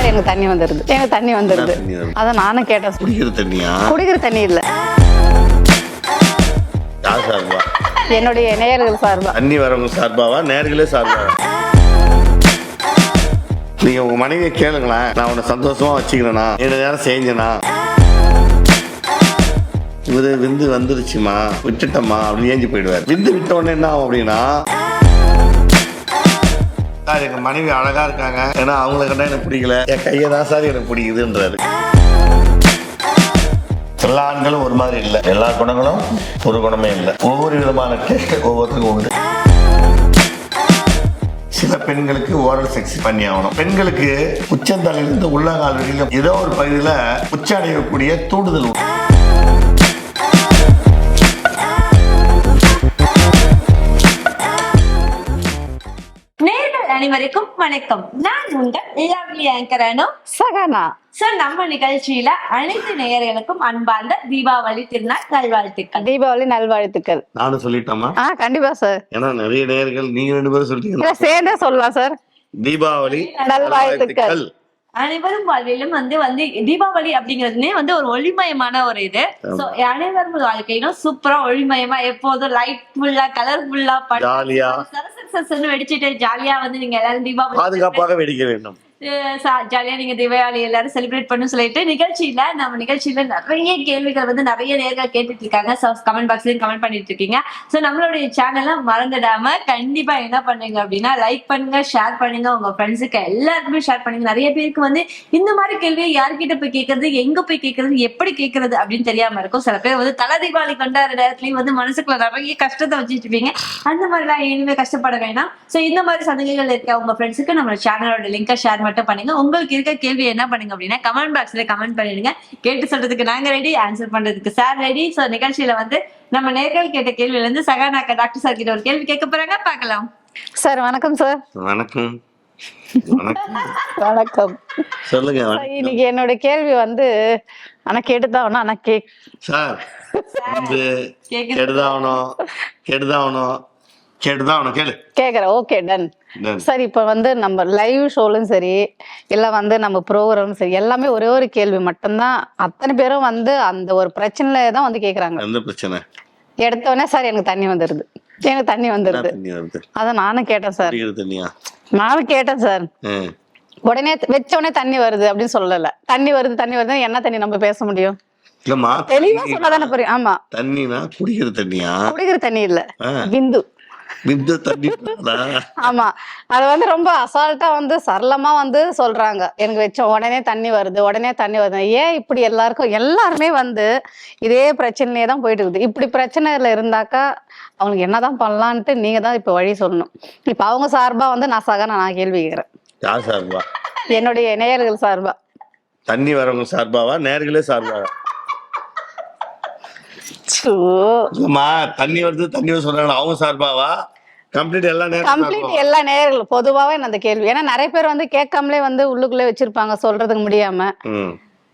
Sir எனக்கு தண்ணி வந்துருது. எனக்கு தண்ணி வந்துருது? அதை? நானும் கேட்டேன். குடிக்கிற தண்ணியா? குடிக்கிற தண்ணி இல்ல. யார் சார்பா? என்னுடைய நேயர்கள் சார்பா. தண்ணி வரவங்க சார்பாவா? நேர்களே சார்பாவா? நீங்க உங்க மனைவியை கேளுங்களேன். நான் உன்னை சந்தோஷமா வச்சுக்கிறேனா? ஏழு நேரம் செஞ்சனா? இவரு விந்து வந்துருச்சுமா? விட்டுட்டம்மா அப்படின்னு ஏஞ்சி போயிடுவார். விந்து விட்ட உடனே என்ன ஆகும் அப்படின்னா சார் எங்க மனைவி அழகா இருக்காங்க. ஏன்னா அவங்கள கண்டா எனக்கு பிடிக்கல. என் கையை தான் சார் எனக்கு பிடிக்குதுன்றாரு. எல்லா ஆண்களும் ஒரு மாதிரி இல்லை. எல்லா குணங்களும் ஒரு குணமே இல்லை. ஒவ்வொரு விதமான டேஸ்ட் ஒவ்வொருத்தருக்கும் உண்டு. சில பெண்களுக்கு ஓரல் செக்ஸ் பண்ணி ஆகணும். பெண்களுக்கு உச்சந்தலையிலிருந்து உள்ளங்கால் வரையிலும் ஏதோ ஒரு பகுதியில் உச்ச அடையக்கூடிய தூண்டுதல் உண்டு. அனைவருக்கும் வணக்கம். நான் உங்கள் lovely anchor Anu. Sahana. So நம்ம நிகழ்ச்சியில அனைத்து நேயர்களுக்கும் அன்பார்ந்த தீபாவளி திருநாள் நல்வாழ்த்துக்கள். தீபாவளி நல்வாழ்த்துக்கள். நானும் சொல்லிட்டோமா ஆ கண்டிப்பா சார் ஏன்னா நிறைய நேர்கள் நீங்க ரெண்டு பேரும் சொல்லிட்டீங்க சேர்ந்தே சொல்லலாம் சார் தீபாவளி நல்வாழ்த்துக்கள். அனைவரும் வாழ்விலும் வந்து வந்து தீபாவளி அப்படிங்கிறதுனே வந்து ஒரு ஒளிமயமான ஒரு இது. சோ அனைவரும் வாழ்க்கையிலும் சூப்பரா ஒளிமயமா எப்போதும் லைட் ஃபுல்லா கலர்ஃபுல்லா ஜாலியா. சரசரசன்னு வெடிச்சிட்டு ஜாலியா வந்து நீங்க எல்லாரும் தீபாவளி பாதுகாப்பாக வெடிக்க வேண்டும். ஜாலியா நீங்க தீபாவளி எல்லாரும் செலிப்ரேட் பண்ணு சொல்லிட்டு நிகழ்ச்சியில நம்ம நிகழ்ச்சியில நிறைய கேள்விகள் வந்து நிறைய நேர்கள் கேட்டுட்டு இருக்காங்க கமெண்ட் பாக்ஸ்லயும் கமெண்ட் பண்ணிட்டு இருக்கீங்க சோ நம்மளுடைய சேனலை மறந்துடாம கண்டிப்பா என்ன பண்ணுங்க அப்படின்னா லைக் பண்ணுங்க ஷேர் பண்ணுங்க. உங்க ஃப்ரெண்ட்ஸுக்கு எல்லாருக்குமே ஷேர் பண்ணுங்க. நிறைய பேருக்கு வந்து இந்த மாதிரி கேள்வியை யார்கிட்ட போய் கேட்கறது எங்க போய் கேட்கறது எப்படி கேட்கறது அப்படின்னு தெரியாம இருக்கும். சில பேர் வந்து தலை தீபாவளி கொண்டாடுற நேரத்துலயும் வந்து மனசுக்குள்ள நிறைய கஷ்டத்தை வச்சுட்டு இருப்பீங்க. அந்த மாதிரிலாம் இனிமே கஷ்டப்பட வேணாம். சோ இந்த மாதிரி சந்தேகங்கள் இருக்க உங்க ஃப்ரெண்ட்ஸுக்கு நம்ம சேனலோட லிங்கை ஷேர் மட்டும் பண்ணுங்க. உங்களுக்கு இருக்க கேள்வி என்ன பண்ணுங்க அப்படின்னா கமெண்ட் பாக்ஸ்ல கமெண்ட் பண்ணிடுங்க. கேட்டு சொல்றதுக்கு நாங்க ரெடி ஆன்சர் பண்றதுக்கு சார் ரெடி சோ நிகழ்ச்சியில வந்து நம்ம நேர்கள் கேட்ட கேள்வியில இருந்து சகானாக்க டாக்டர் சார் கிட்ட ஒரு கேள்வி கேட்க போறாங்க. பார்க்கலாம். சார் வணக்கம் சார் வணக்கம். வணக்கம். வணக்கம். சொல்லுங்க. இன்னைக்கு என்னோட கேள்வி வந்து ஆனா கேட்டுதான் ஆனா கேக் சார் வந்து கேக்குது. கெடுதாகணும் கேளு. கேக்குறேன். Okay done. சார் இப்போ வந்து நம்ம லைவ் ஷோலும் சரி இல்லை வந்து நம்ம ப்ரோக்ராமும் சரி எல்லாமே ஒரே ஒரு கேள்வி மட்டும்தான். அத்தனை பேரும் வந்து அந்த ஒரு பிரச்சனையில தான் வந்து கேட்குறாங்க எந்த பிரச்சனை? எடுத்த உடனே சார் எனக்கு தண்ணி வந்துடுது எனக்கு தண்ணி வந்துடுது வருது? அதை நானும் கேட்டேன் சார். நானும் கேட்டேன் சார். உடனே வச்ச உடனே தண்ணி வருது அப்படின்னு சொல்லல. தண்ணி வருது தண்ணி வருது என்ன தண்ணி நம்ம பேச முடியும்? இல்லம்மா தெளிவா சொன்னாதானே புரியும். ஆமா. தண்ணினா குடிக்கிற தண்ணியா? குடிக்கிற தண்ணி இல்ல. பிந்து விந்த. ஆமா. அது வந்து ரொம்ப அசால்ட்டா வந்து சரளமா வந்து சொல்றாங்க. எனக்கு வச்ச உடனே தண்ணி வருது உடனே தண்ணி வருது. ஏன் இப்படி எல்லாருக்கும் எல்லாருமே வந்து இதே பிரச்சனையே தான் போயிட்டு இருக்குது. இப்படி பிரச்சனைல இருந்தாக்கா அவங்களுக்கு என்னதான் பண்ணலான்ட்டு நீங்க தான் இப்ப வழி சொல்லணும். இப்ப அவங்க சார்பா வந்து நான் சக நான் கேள்வி கேட்கிறேன் யார் சார்பா? என்னுடைய நேயர்கள் சார்பா. தண்ணி வரவங்க சார்பாவா? நேர்களே சார்பாவா? இல்லம்மா தண்ணி வருது தண்ணி வருது சொல்றாங்க. அவங்க சார்பாவா? கம்ப்ளீட் எல்லா நேரம் கம்ப்ளீட் எல்லா நேயர்கள் பொதுவாவே அந்த கேள்வி. ஏன்னா நிறைய பேர் வந்து கேட்காமலே வந்து உள்ளுக்குள்ளே வச்சிருப்பாங்க சொல்றதுக்கு முடியாம.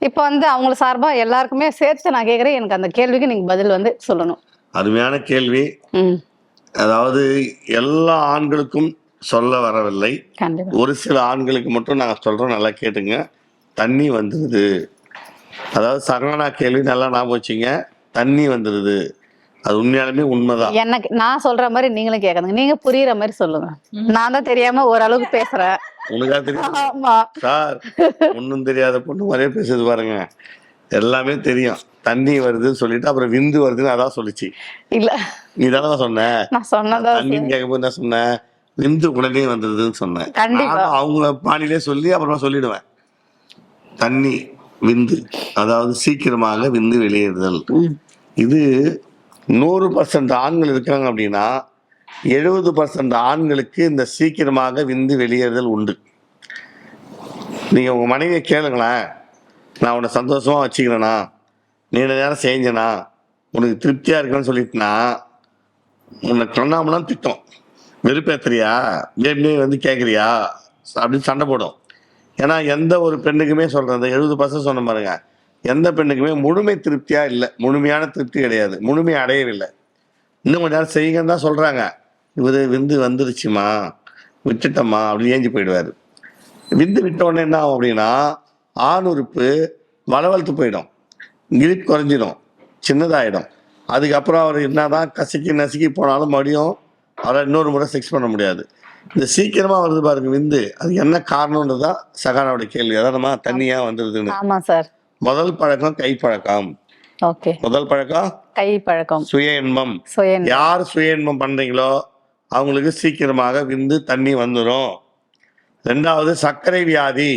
இப்போ வந்து அவங்க சார்பா எல்லாருக்குமே சேர்த்து நான் கேட்குறேன். எனக்கு அந்த கேள்விக்கு நீங்க பதில் வந்து சொல்லணும். அருமையான கேள்வி. அதாவது எல்லா ஆண்களுக்கும் சொல்ல வரவில்லை. ஒரு சில ஆண்களுக்கு மட்டும் நாங்கள் சொல்கிறோம் நல்லா கேட்டுங்க. தண்ணி வந்துடுது அதாவது சரணா கேள்வி நல்லா ஞாபகம் வச்சுங்க. தண்ணி வந்துடுது அது உண்மையாலுமே உண்மைதான். எனக்கு நான் சொல்ற மாதிரி நீங்களும் கேட்காதுங்க. நீங்க புரியுற மாதிரி சொல்லுங்க. நான் தான் தெரியாம ஓரளவுக்கு பேசுறேன். உனக்கா தெரியும் ஆமா. சார் ஒன்றும் தெரியாத பொண்ணு மாதிரியே பேசுது பாருங்க. எல்லாமே தெரியும். தண்ணி வருதுன்னு சொல்லிட்டு அப்புறம் விந்து வருதுன்னு அதான் சொல்லிச்சு. இல்ல. நீ தானே சொன்ன? நான் சொன்னதா தண்ணின்னு கேட்கும்போது என்ன சொன்னேன் விந்து உடனே வந்துடுதுன்னு சொன்னேன் கண்டிப்பா. அவங்க பாணியிலே சொல்லி அப்புறமா சொல்லிடுவேன். தண்ணி விந்து. அதாவது சீக்கிரமாக விந்து வெளியேறுதல். இது நூறு பர்சன்ட் ஆண்கள் இருக்கிறாங்க அப்படின்னா எழுபது பர்சன்ட் ஆண்களுக்கு இந்த சீக்கிரமாக விந்து வெளியேறுதல் உண்டு. நீங்கள் உங்கள் மனைவியை கேளுங்களேன். நான் உன்னை சந்தோஷமாக வச்சுக்கிறேனா? நீண்ட நேரம் செஞ்சேனா? உனக்கு திருப்தியாக இருக்கேன்னு சொல்லிட்டுனா உன்னை கண்ணாமலாம் திட்டம். வெறுப்பேத்துறியா? வேணுமே வந்து கேட்குறியா அப்படின்னு சண்டை போடும். ஏன்னா எந்த ஒரு பெண்ணுக்குமே சொல்றது எழுபது பர்சன்ட் சொன்ன பாருங்க. எந்த பெண்ணுக்குமே முழுமை திருப்தியா இல்லை. முழுமையான திருப்தி கிடையாது. முழுமை அடையவில்லை. இன்னும் கொஞ்ச நேரம் செய்யுங்கன்னு தான் சொல்றாங்க. இவரு விந்து வந்துருச்சுமா? விட்டுட்டம்மா அப்படின்னு ஏஞ்சி போயிடுவாரு. விந்து விட்ட உடனே என்ன ஆகும் அப்படின்னா ஆண் உறுப்பு வளவழுத்து போயிடும். கிரிப் குறைஞ்சிடும். சின்னதாயிடும். அதுக்கப்புறம் அவர் என்ன தான் கசக்கி நசுக்கி போனாலும் மறுபடியும் அவரை இன்னொரு முறை செக்ஸ் பண்ண முடியாது. இந்த சீக்கிரமா வருது பாருங்க விந்து. அது என்ன காரணம்ன்றது தான் சகானாவோட கேள்வி. அதானமா தண்ணியா வந்துருதுன்னு. ஆமா சார். முதல் பழக்கம் கை பழக்கம் ஓகே. முதல் பழக்கம் கை பழக்கம் சுய இன்பம் யார் சுய இன்பம் பண்றீங்களோ அவங்களுக்கு சீக்கிரமாக விந்து தண்ணி வந்துடும் ரெண்டாவது சர்க்கரை வியாதி.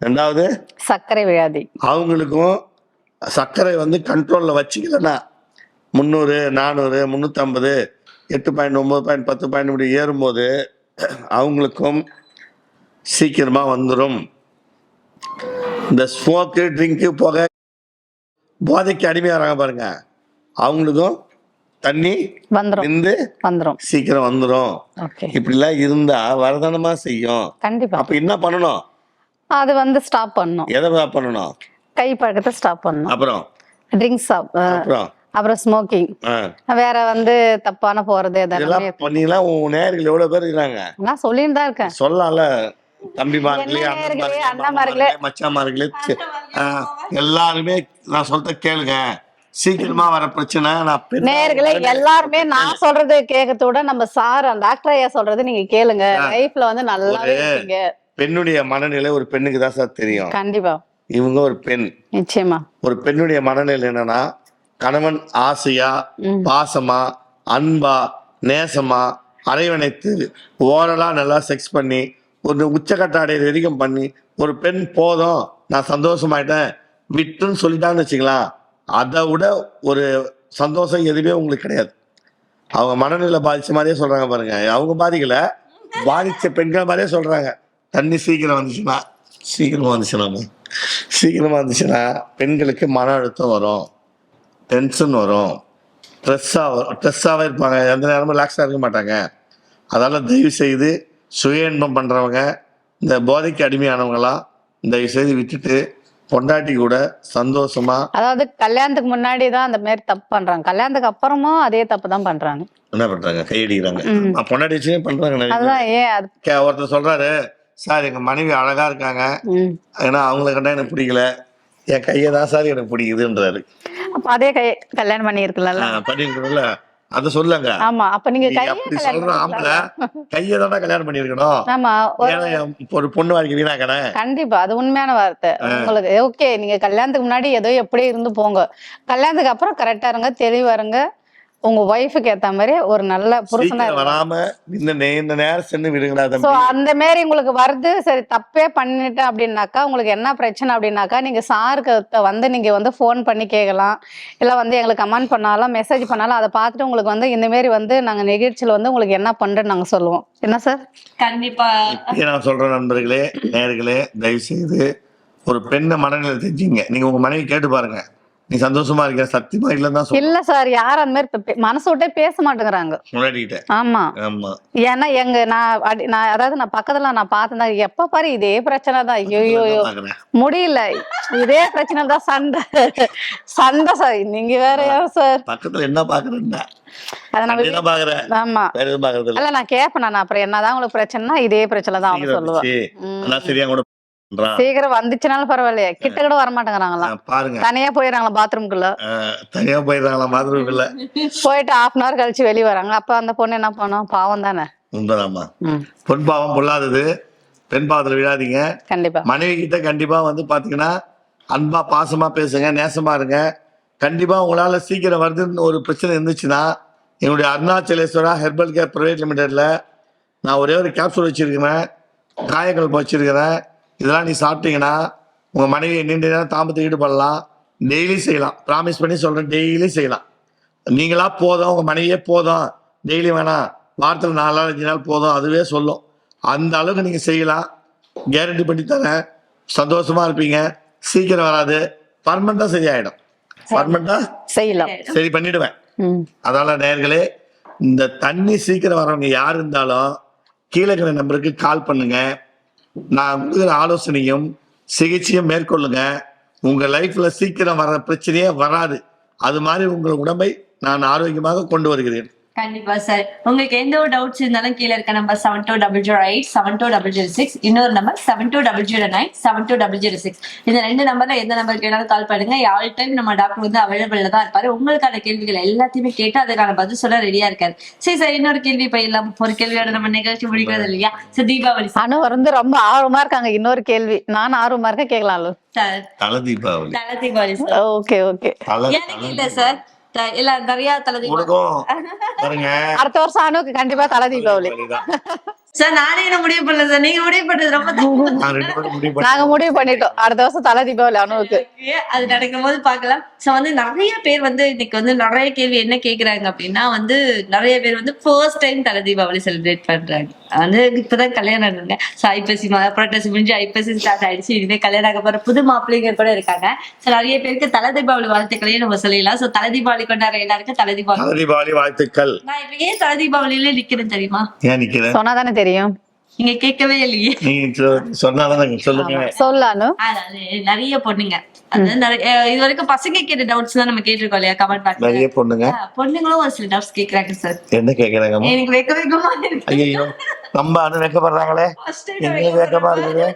ரெண்டாவது சர்க்கரை வியாதி. அவங்களுக்கும் சர்க்கரை வந்து கண்ட்ரோலில் வச்சுக்கலன்னா முந்நூறு நானூறு முந்நூற்றம்பது எட்டு பாயிண்ட் ஒம்பது பாயிண்ட் பத்து பாயிண்ட் இப்படி ஏறும்போது அவங்களுக்கும் சீக்கிரமாக வந்துடும் இந்த ஸ்மோக்கு ட்ரிங்க்கு புகை போதைக்கு அடிமையாகிறாங்க பாருங்க. அவங்களுக்கும் தண்ணி வந்துரும். விந்து வந்துரும். சீக்கிரம் வந்துடும் இப்படிலாம் இருந்தா வரதனமா செய்யும். கண்டிப்பா. அப்ப என்ன பண்ணணும்? அது வந்து ஸ்டாப் பண்ணணும். எதை பண்ணணும்? கை பழக்கத்தை ஸ்டாப் பண்ணணும். அப்புறம்? ட்ரிங்க்ஸ் அப்புறம்? அப்புறம் ஸ்மோக்கிங். வேற வந்து தப்பான போறது இதெல்லாமே பண்ணீங்கன்னா உன் நேர்கள் எவ்வளவு பேர் இருக்காங்க நான் சொல்லிட்டு தான் இருக்கேன். சொல்லலாம்ல. தம்பிமார்களே அண்ணன்மார்களே. மச்சாமார்களே எல்லாருமே நான் சொல்றத கேளுங்க. சீக்கிரமா வர பிரச்சனை நான் பெண் நேயர்களே எல்லாருமே நான் சொல்றது கேட்கறத விட நம்ம சார் டாக்டர் ஐயா சொல்றது நீங்க கேளுங்க. லைஃப்ல வந்து இருப்பீங்க பெண்ணுடைய மனநிலை ஒரு பெண்ணுக்கு தான் சார் தெரியும். கண்டிப்பா. இவங்க ஒரு பெண். நிச்சயமா. ஒரு பெண்ணுடைய மனநிலை என்னன்னா கணவன் ஆசையா. பாசமா அன்பா நேசமா அரவணைத்து ஓரலா நல்லா செக்ஸ் பண்ணி ஒரு உச்சக்கட்ட அடையிற வரைக்கும் பண்ணி ஒரு பெண் போதும் நான் சந்தோஷமாயிட்டேன் விட்டுன்னு சொல்லிட்டான்னு வச்சுக்கலாம் அதை விட ஒரு சந்தோஷம் எதுவுமே உங்களுக்கு கிடையாது. அவங்க மனநிலை பாதிச்ச மாதிரியே சொல்றாங்க பாருங்க. அவங்க பாதிக்கல பாதிச்ச பெண்கள் மாதிரியே சொல்றாங்க. தண்ணி சீக்கிரம் வந்துச்சுன்னா சீக்கிரமா வந்துச்சுன்னா சீக்கிரமா வந்துச்சுன்னா பெண்களுக்கு மன அழுத்தம் வரும் டென்ஷன் வரும் ஸ்ட்ரெஸ்ஸாக வரும். ஸ்ட்ரெஸ்ஸாகவே இருப்பாங்க. எந்த நேரமும் ரிலாக்ஸாக இருக்க மாட்டாங்க. அதனால் தயவு செய்து சுய இன்பம் பண்ணுறவங்க இந்த போதைக்கு அடிமையானவங்களாம் தயவு செய்து விட்டுட்டு பொண்டாட்டி கூட சந்தோஷமா அதாவது கல்யாணத்துக்கு முன்னாடி தான் அந்த மாதிரி தப்பு பண்றாங்க. கல்யாணத்துக்கு அப்புறமும் அதே தப்பு தான் பண்றாங்க. என்ன பண்றாங்க? கையடிக்கிறாங்க பொண்டாட்டி வச்சுமே பண்றாங்க. அதுதான் ஏன் அது ஒருத்தர் சொல்றாரு சார் எங்க மனைவி அழகா இருக்காங்க. ஏன்னா அவங்கள கண்டா எனக்கு பிடிக்கல. என் கையை தான் சார் எனக்கு பிடிக்குதுன்றாரு. அப்ப அதே கை கல்யாணம் பண்ணி இருக்கலாம்ல பண்ணிருக்கணும்ல அதை சொல்லுங்க ஆமா அப்ப நீங்க அப்படி சொல்ற ஆம்பளை. கையை தானே கல்யாணம் பண்ணிருக்கணும் ஆமா ஒரு- இப்ப பொண்ணு வாழ்க்கை வீணாக்கணே கண்டிப்பா அது உண்மையான வார்த்தை. உங்களுக்கு ஓகே நீங்க கல்யாணத்துக்கு முன்னாடி ஏதோ எப்படி இருந்து போங்க. கல்யாணத்துக்கு அப்புறம் கரெக்டா இருங்க தெளிவா இருங்க. உங்க ஒய்ஃபுக்கு ஏத்த மாதிரி ஒரு நல்ல புருஷனா வராம இந்த இந்த நேரம் சென்று விடுங்கடா சோ அந்த மாதிரி உங்களுக்கு வருது சரி தப்பே பண்ணிட்டேன் அப்படின்னாக்கா உங்களுக்கு என்ன பிரச்சனை அப்படின்னாக்கா நீங்க சாருக்கு வந்து நீங்க வந்து ஃபோன் பண்ணி கேட்கலாம் இல்ல வந்து எங்களுக்கு கமெண்ட் பண்ணாலும் மெசேஜ் பண்ணாலும் அதை பார்த்துட்டு உங்களுக்கு வந்து இந்த மாதிரி வந்து நாங்க நிகழ்ச்சியில வந்து உங்களுக்கு என்ன பண்றோம்னு நாங்க சொல்லுவோம். என்ன சார் கண்டிப்பா. நான் சொல்றேன் நண்பர்களே நேர்களே தயவு செய்து ஒரு பெண்ணை மனநிலை தெரிஞ்சுங்க நீங்க உங்க மனைவி கேட்டு பாருங்க. நீ சந்தோஷமா இருக்க சத்தியமா இல்லைன்னு தான் இல்ல சார் யாரும் அந்த மாதிரி மனசு விட்டே பேச மாட்டேங்கிறாங்க. முன்னாடிக்கிட்ட ஆமா. ஆமா. ஏன்னா எங்க நான் நான் அதாவது நான் பக்கத்துல நான் பார்த்தேன் எப்ப பாரு இதே பிரச்சனை தான். ஐயோ. முடியல. இதே பிரச்சனை தான் சண்டை. சண்டை சார் நீங்க வேற யார் சார்? பக்கத்துல என்ன பாக்குறேன்னா நான் கேட்பேன் நான் அப்புறம் என்னதான் உங்களுக்கு பிரச்சனைனா இதே பிரச்சனை தான் அவங்க சீக்கிரம் சொல்லுவா வந்துச்சு. ம். ஆனா சரியா கூட பண்றான் சீக்கிரம் வந்துச்சுனாலும் பரவாயில்லையே. கிட்ட கூட வர மாட்டேங்கிறாங்களாம் ஆ, பாருங்க. தனியா போயிடுறாங்களா பாத்ரூம்குள்ள? தனியா போயிடுறாங்களா பாத்ரூம்ல போயிட்டு ஹாஃப் அன் ஹவர் கழிச்சு வெளியே வராங்க. அப்ப அந்த பொண்ணு என்ன பண்ணும்? பாவம் தானே? உண்மைதாம்மா. ம். பொன் பாவம் பொல்லாதது. பெண் பாவத்துல விழாதீங்க. கண்டிப்பா. மனைவி கிட்ட கண்டிப்பா வந்து பாத்தீங்கன்னா அன்பா பாசமா பேசுங்க நேசமா இருங்க. கண்டிப்பா உங்களால சீக்கிரம் வருதுன்னு ஒரு பிரச்சனை இருந்துச்சுன்னா என்னுடைய அருணாச்சலேஸ்வரா ஹெர்பல் கேர் பிரைவேட் லிமிடெட்ல நான் ஒரே ஒரு கேப்சூல் வச்சிருக்கிறேன். காயங்கள் வச்சிருக்கிறேன் இதெல்லாம் நீ சாப்பிட்டீங்கன்னா உங்க மனைவியை நீண்ட நேரம் தாம்பத்துக்கு ஈடுபடலாம். டெய்லி செய்யலாம். ப்ராமிஸ் பண்ணி சொல்றேன் டெய்லி செய்யலாம். நீங்களா போதும் உங்க மனைவியே போதும். டெய்லி வேணாம் வாரத்தில் நாலு நாள் அஞ்சு நாள் போதும் அதுவே சொல்லும். அந்த அளவுக்கு நீங்க செய்யலாம். கேரண்டி பண்ணி தரேன். சந்தோஷமா இருப்பீங்க. சீக்கிரம் வராது. பர்மனண்டா சரியாயிடும். பர்மனண்டா செய்யலாம். சரி பண்ணிடுவேன். அதனால நேர்களே இந்த தண்ணி சீக்கிரம் வரவங்க யார் இருந்தாலும் கீழே இருக்கிற நம்பருக்கு கால் பண்ணுங்க. நான் கொடுக்குற ஆலோசனையும் சிகிச்சையும் மேற்கொள்ளுங்க. உங்கள் லைஃப்பில் சீக்கிரம் வர பிரச்சனையே வராது. அது மாதிரி உங்கள் உடம்பை நான் ஆரோக்கியமாக கொண்டு வருகிறேன். கண்டிப்பா சார் உங்களுக்கு எந்த ஒரு டவுட்ஸ் இருந்தாலும் கீழே இருக்க number seven two double zero eight seven two double zero six இன்னொரு number seven two double zero nine seven two double zero six இந்த ரெண்டு நம்பர்ல எந்த நம்பர் கேட்டாலும் கால் பண்ணுங்க. ஆல் டைம் நம்ம டாக்டர் வந்து அவைலபிள் தான் இருப்பாரு. உங்களுக்கான கேள்விகள் எல்லாத்தையுமே கேட்டு அதுக்கான பதில் சொல்ல ரெடியா இருக்காரு. சரி சார் இன்னொரு கேள்வி போயிடலாம். ஒரு கேள்வியோட நம்ம நிகழ்ச்சி முடிக்கிறது இல்லையா? சார் தீபாவளி அனு வந்து ரொம்ப ஆர்வமா இருக்காங்க. இன்னொரு கேள்வி. நான் ஆர்வமா இருக்கேன். கேட்கலாம்ல. சார் தலை தீபாவளி. தல தீபாவளி சார் ஓகே ஓகே. எனக்கு இல்ல சார் இல்ல நிறைய தல தீபாவளி அடுத்த வருஷம் அனுக்கு கண்டிப்பா தலை தீபாவளி. சார் நானே என்ன முடிவு பண்ணல சார்? நீங்க முடிவு பண்றது ரொம்ப நாங்க முடிவு பண்ணிட்டோம். அடுத்த வருஷம் தலை தீபாவளி அனுவுக்கு. அது நடக்கும் போது பார்க்கலாம். சோ வந்து நிறைய பேர் வந்து இன்னைக்கு வந்து நிறைய கேள்வி என்ன கேக்குறாங்க அப்படின்னா வந்து நிறைய பேர் வந்து ஃபர்ஸ்ட் டைம் தலை தீபாவளி செலிப்ரேட் பண்றாங்க. வந்து இப்பதான் கல்யாணம் ஆனாங்க சோ ஐப்பசி மா- புரட்டாசி முடிஞ்சு ஐப்பசி ஸ்டார்ட் ஆயிடுச்சு. இனிமே கல்யாணம் ஆக போற புது மாப்பிள்ளைங்க கூட இருக்காங்க. சோ நிறைய பேருக்கு தலை தீபாவளி வாழ்த்துக்களையும் நம்ம சொல்லிடலாம் சோ தலை தீபாவளி கொண்டாடுற எல்லாருக்கும் தலை தீபாவளி. தலை தீபாவளி வாழ்த்துக்கள். நான் இப்ப ஏன் தலை தீபாவளியில நிக்கிறேன் தெரியுமா? ஏன் சொன்னாதானே தெரியும் நீங்க கேட்கவே இல்லையே. நீங்க சொன்னாதான் சொல்லுங்க. சொல்லு அனு அதாவது நிறைய பொண்ணுங்க. இது வரைக்கும் பசங்க கேட்ட டவுட்ஸ் தான் நம்ம கேட்டிருக்கோம் இல்லையா கமெண்ட் பாக்ஸ்ல நிறைய பொண்ணுங்க. பொண்ணுங்களும் ஒரு சில டவுட்ஸ் கேக்குறாங்க சார் என்ன கேக்குறாங்க எனக்கு வெக்க வெக்கமா ஐயோ நம்ம அனு வைக்கப்படுறாங்களே? என்ன வெக்கமா இருக்குது?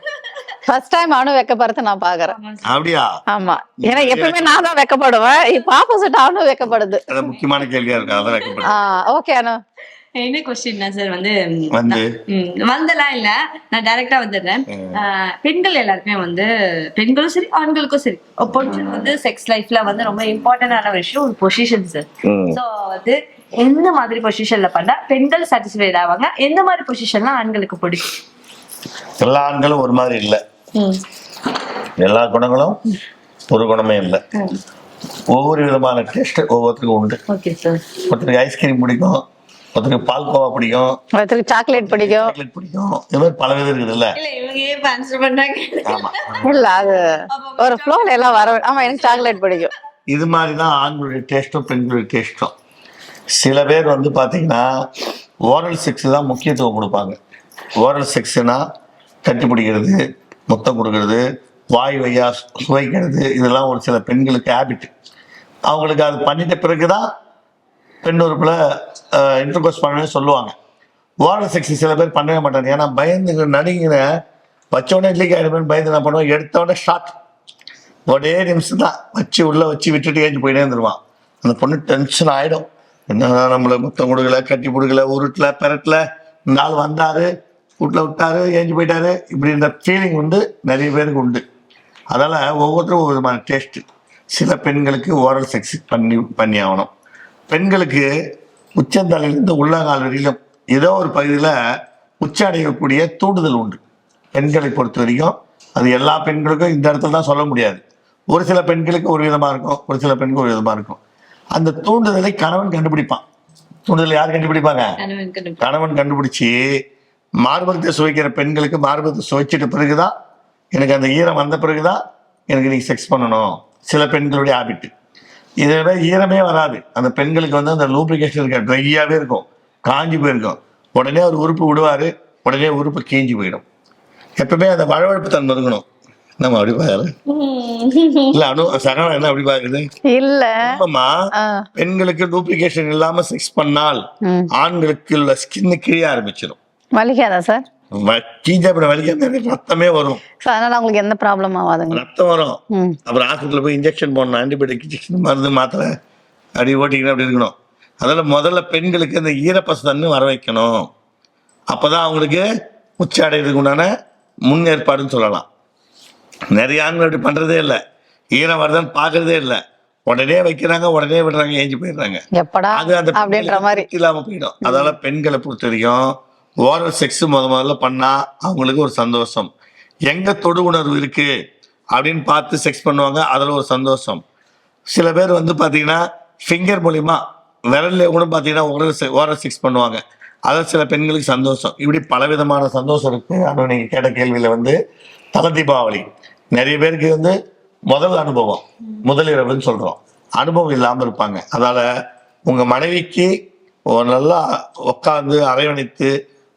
ஃபர்ஸ்ட் டைம் அனு வைக்கப்படுறது நான் பாக்குறேன். அப்படியா? ஆமா. ஏன்னா எப்பவுமே நான் தான் வைக்கப்படுவேன். இப்ப ஆப்போசிட் அனு வைக்கப்படுது. அது முக்கியமான கேள்வியா இருக்கு அதான் வைக்கப்படும் ஆஹ் ஓகே அனு. என்ன கொஸ்டின் சார் வந்து வந்தெல்லாம் இல்ல. நான் டைரக்டா வந்துடுறேன். பெண்கள் எல்லாருக்குமே வந்து பெண்களும் சரி ஆண்களுக்கும் சரி பொண்ணு வந்து செக்ஸ் லைஃப்ல வந்து ரொம்ப இம்பார்ட்டன்டான விஷயம் ஒரு பொசிஷன் சார். சோ வந்து எந்த மாதிரி பொசிஷன்ல பண்ணா பெண்கள் சாட்டிஸ்ஃபைட் ஆவாங்க? எந்த மாதிரி பொசிஷன்லாம் ஆண்களுக்கு பிடிக்கும்? எல்லா ஆண்களும் ஒரு மாதிரி இல்ல. எல்லா குணங்களும் ஒரு குணமே இல்ல. ஒவ்வொரு விதமான டேஸ்ட் ஒவ்வொருத்தருக்கும் உண்டு. ஒருத்தருக்கு ஐஸ்கிரீம் பிடிக்கும். ஒருத்தருக்கு பால்கோவா பிடிக்கும். ஒருத்தருக்கு சாக்லேட் பிடிக்கும். சாக்லேட் பிடிக்கும். இது மாதிரி பல விதம் இருக்குது இல்ல இல்ல இவங்க ஏன் ஆன்சர் பண்றாங்க ஆமா. இல்ல அது ஒரு ஃப்ளோல எல்லாம் வர ஆமா எனக்கு சாக்லேட் பிடிக்கும். இது மாதிரி தான் ஆண்களுடைய டேஸ்ட்டும் பெண்களுடைய டேஸ்ட்டும் சில பேர் வந்து பார்த்தீங்கன்னா ஓரல் செக்ஸ் தான் முக்கியத்துவம் கொடுப்பாங்க. ஓரல் செக்ஸ்னா கட்டி பிடிக்கிறது முத்தம் கொடுக்கறது வாய் வையா சுவைக்கிறது இதெல்லாம் ஒரு சில பெண்களுக்கு ஹேபிட் அவங்களுக்கு அது பண்ணிட்ட பிறகு தான் பெண் உறுப்பில் இன்டர்கோர்ஸ் பண்ணணும்னு சொல்லுவாங்க. ஓரல் செக்ஸ் சில பேர் பண்ணவே மாட்டாங்க. ஏன்னா பயந்து நடிகிற வச்சோடனே லீக் ஆகிடுமேனு பயந்து என்ன பண்ணுவோம் எடுத்தோடனே ஷார்ட் ஒரே நிமிஷம் தான் வச்சு உள்ளே வச்சு விட்டுட்டு ஏஞ்சி போயிட்டே இருந்துருவான். அந்த பொண்ணு டென்ஷன் ஆகிடும் என்ன நம்மளை முத்தம் கொடுக்கல கட்டி கொடுக்கல உருட்டல பெரட்டல. இந்த ஆள் வந்தார் வீட்டில் விட்டாரு ஏஞ்சி போயிட்டாரு. இப்படி இந்த ஃபீலிங் உண்டு. நிறைய பேருக்கு உண்டு. அதனால் ஒவ்வொருத்தரும் ஒவ்வொரு விதமான டேஸ்ட்டு சில பெண்களுக்கு ஓரல் செக்ஸ் பண்ணி பண்ணி ஆகணும். பெண்களுக்கு உச்சந்தலையிலிருந்து உள்ளங்கால் வரையிலும் ஏதோ ஒரு பகுதியில் உச்ச அடையக்கூடிய தூண்டுதல் உண்டு. பெண்களை பொறுத்த வரைக்கும் அது எல்லா பெண்களுக்கும் இந்த இடத்துல தான் சொல்ல முடியாது. ஒரு சில பெண்களுக்கு ஒரு விதமா இருக்கும் ஒரு சில பெண்களுக்கு ஒரு விதமா இருக்கும். அந்த தூண்டுதலை கணவன் கண்டுபிடிப்பான். தூண்டுதலை யார் கண்டுபிடிப்பாங்க? கணவன் கண்டுபிடிச்சி மார்பகத்தை சுவைக்கிற பெண்களுக்கு மார்பகத்தை சுவைச்சிட்ட பிறகுதான் எனக்கு அந்த ஈரம் வந்த பிறகுதான் எனக்கு நீ செக்ஸ் பண்ணணும். சில பெண்களுடைய ஹாபிட் இதை விட ஈரமே வராது. அந்த பெண்களுக்கு வந்து அந்த லூப்ரிகேஷன் இருக்க ட்ரையாகவே இருக்கும். காஞ்சி போயிருக்கும். உடனே ஒரு உறுப்பு விடுவாரு. உடனே உறுப்பு கீஞ்சி போயிடும். எப்பவுமே அந்த வழவழப்பு தன்மை இருக்கணும். நம்ம அப்படி பாரு? இல்ல அனு சகனம் என்ன அப்படி பாக்குது? இல்ல. ஆஹ் பெண்களுக்கு டூப்ளிகேஷன் இல்லாம செக்ஸ் பண்ணால். ஆண்களுக்கு உள்ள ஸ்கின் கிழிய ஆரம்பிச்சிடும் வலிக்காதா சார் கீஞ்சாப்பிட வலிக்காம ரத்தமே வரும். அதனால உங்களுக்கு எந்த ப்ராப்ளம் ஆகாதுங்க ரத்தம் வரும். அப்புறம் ஹாஸ்பிட்டலில் போய் இன்ஜெக்ஷன் போடணும் ஆன்டிபயோட்டிக் இன்ஜெக்ஷன் மருந்து மாத்திரை அப்படி ஓட்டிக்கணும் அப்படி இருக்கணும். அதனால முதல்ல பெண்களுக்கு இந்த ஈரப்பசத்தன்மை வர வைக்கணும். அப்பதான் அவங்களுக்கு உச்ச அடைகிறதுக்கு உண்டான முன்னேற்பாடுன்னு சொல்லலாம். நிறைய ஆண்கள் அப்படி பண்றதே இல்லை. ஈரம் வருதுன்னு பார்க்கறதே இல்லை. உடனே வைக்கிறாங்க உடனே விடுறாங்க ஏஞ்சி போயிடுறாங்க. எப்படா அது அந்த அப்படின்ற மாதிரி. பெண்களுக்கு இல்லாம போயிடும். அதனால பெண்களை பொறுத்த வரைக்கும் ஓரல் செக்ஸ் முத முதல்ல பண்ணா அவங்களுக்கு ஒரு சந்தோஷம். எங்க தொடு உணர்வு இருக்கு அப்படின்னு பார்த்து செக்ஸ் பண்ணுவாங்க அதில் ஒரு சந்தோஷம். சில பேர் வந்து பார்த்தீங்கன்னா ஃபிங்கர் மூலிமா விரல்ல கூட பார்த்தீங்கன்னா ஓரல் ஓரல் செக்ஸ் பண்ணுவாங்க. அதில் சில பெண்களுக்கு சந்தோஷம். இப்படி பலவிதமான சந்தோஷம் இருக்கு அப்படின்னு நீங்க கேட்ட கேள்வியில வந்து தலை தீபாவளி. நிறைய பேருக்கு வந்து முதல் அனுபவம். முதலிரவுன்னு சொல்றோம். அனுபவம் இல்லாமல் இருப்பாங்க. அதால உங்க மனைவிக்கு ஒரு நல்லா உட்காந்து அரவணைத்து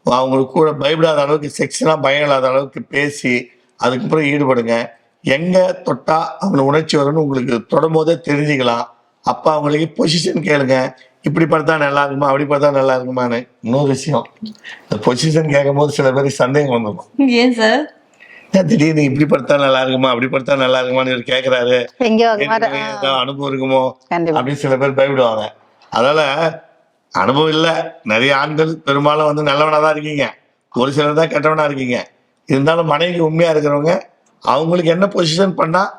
அவங்களுக்கு கூட பயப்படாத அளவுக்கு செக்ஸ்லாம் பயம் இல்லாத அளவுக்கு பேசி அதுக்கப்புறம் ஈடுபடுங்க. எங்க தொட்டா அவங்களுக்கு உணர்ச்சி வரும்னு உங்களுக்கு தொடும் போதே தெரிஞ்சுக்கலாம். அப்ப அவங்களுக்கு பொசிஷன் கேளுங்க. இப்படி படுத்தா நல்லா இருக்குமா? அப்படி படுத்தா நல்லா இருக்குமான்னு. இன்னொரு விஷயம் இந்த பொசிஷன் கேட்கும் போது சில பேருக்கு சந்தேகம் வந்துடும். ஏன் சார் திடீர்னு இப்படி படுத்தா நல்லா இருக்குமா? அப்படி படுத்தா நல்லா இருக்குமான்னு இவர் கேட்கிறாரு. அனுபவம் இருக்குமோ? அப்படின்னு சில பேர் பயப்படுவாங்க. அதனால அனுபவம் இல்லை. நிறைய ஆண்கள் பெரும்பாலும் வந்து நல்லவனாக தான் இருக்கீங்க. ஒரு சிலர் தான் கெட்டவனாக இருக்கீங்க. இருந்தாலும் மனைவிக்கு உண்மையாக இருக்கிறவங்க அவங்களுக்கு என்ன பொசிஷன் பண்ணால்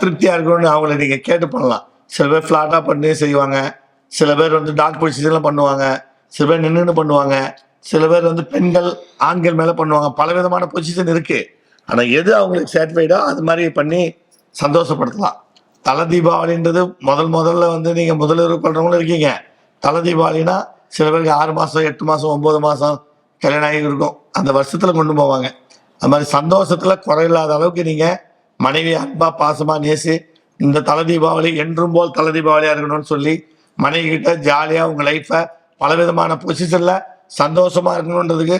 திருப்தியாக இருக்கணும்னு அவங்கள நீங்கள் கேட்டு பண்ணலாம். சில பேர் ஃப்ளாட்டாக பண்ணி செய்வாங்க. சில பேர் வந்து டாக் பொசிஷன்லாம் பண்ணுவாங்க. சில பேர் நின்றுன்னு பண்ணுவாங்க. சில பேர் வந்து பெண்கள் ஆண்கள் மேலே பண்ணுவாங்க. பல விதமான பொசிஷன் இருக்குது ஆனால் எது அவங்களுக்கு சாட்டிஸ்ஃபைடோ அது மாதிரி பண்ணி சந்தோஷப்படுத்தலாம். தலை தீபாவளின்றது முதல் முதல்ல வந்து நீங்கள் முதலுறவு பண்ணுறவங்களும் இருக்கீங்க. தலை தீபாவளினா சில பேருக்கு ஆறு மாதம் எட்டு மாதம் ஒம்பது மாதம் கல்யாணம் ஆகி இருக்கும் அந்த வருஷத்தில் கொண்டு போவாங்க. அது மாதிரி சந்தோஷத்தில் குறையில்லாத அளவுக்கு நீங்கள் மனைவி அன்பாக பாசமாக நேசி இந்த தலை தீபாவளி என்றும் போல் தலை தீபாவளியாக இருக்கணும்னு சொல்லி மனைவி கிட்ட ஜாலியாக உங்கள் லைஃப்பை பலவிதமான பொசிஷனில் சந்தோஷமாக இருக்கணுன்றதுக்கு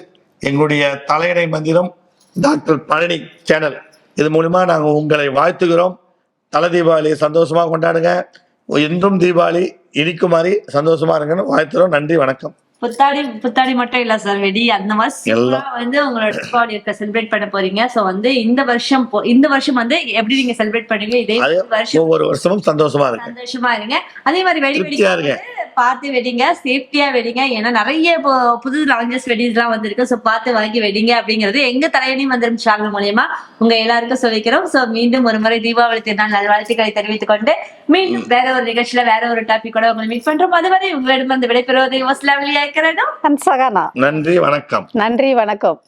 எங்களுடைய தலையணை மந்திரம் டாக்டர் பழனி சேனல். இது மூலிமா நாங்கள் உங்களை வாழ்த்துகிறோம். தலை தீபாவளியை சந்தோஷமாக கொண்டாடுங்க. என்றும் தீபாவளி இனிக்கும் மாதிரி சந்தோஷமா இருங்கன்னு வாழ்த்துறோம். நன்றி வணக்கம். புத்தாடி புத்தாடி மட்டும் இல்ல சார் வெடி அந்த மாதிரி வந்து உங்களோட தீபாவளி இருக்க செலிப்ரேட் பண்ண போறீங்க. சோ வந்து இந்த வருஷம் இந்த வருஷம் வந்து எப்படி நீங்க செலிப்ரேட் பண்ணுவீங்க? இதே வருஷம் ஒவ்வொரு வருஷமும் சந்தோஷமா இருக்கு சந்தோஷமா இருங்க. அதே மாதிரி வெடி இருங்க. வெடிக்கும் பார்த்து வெடிங்க சேஃப்டியா வெடிங்க. ஏன்னா நிறைய இப்போ புது லாஞ்சஸ் வெடிஸ் எல்லாம் வந்திருக்கு. சோ பார்த்து வாங்கி வெடிங்க அப்படிங்கிறது எங்க தலையணையும் வந்திரும் சேனல் மூலியமா உங்க எல்லாருக்கும் சொல்லிக்கிறோம். சோ மீண்டும் ஒரு முறை தீபாவளி திருநாள் நல்வாழ்த்துக்களை தெரிவித்துக் கொண்டு மீண்டும் வேற ஒரு நிகழ்ச்சியில வேற ஒரு டாபிக்கோட உங்களை மீட் பண்றோம். அதுவரை உங்களிடம் வந்து விடைபெறுவது இருக்கிறதும் சகனா நன்றி வணக்கம். நன்றி வணக்கம்.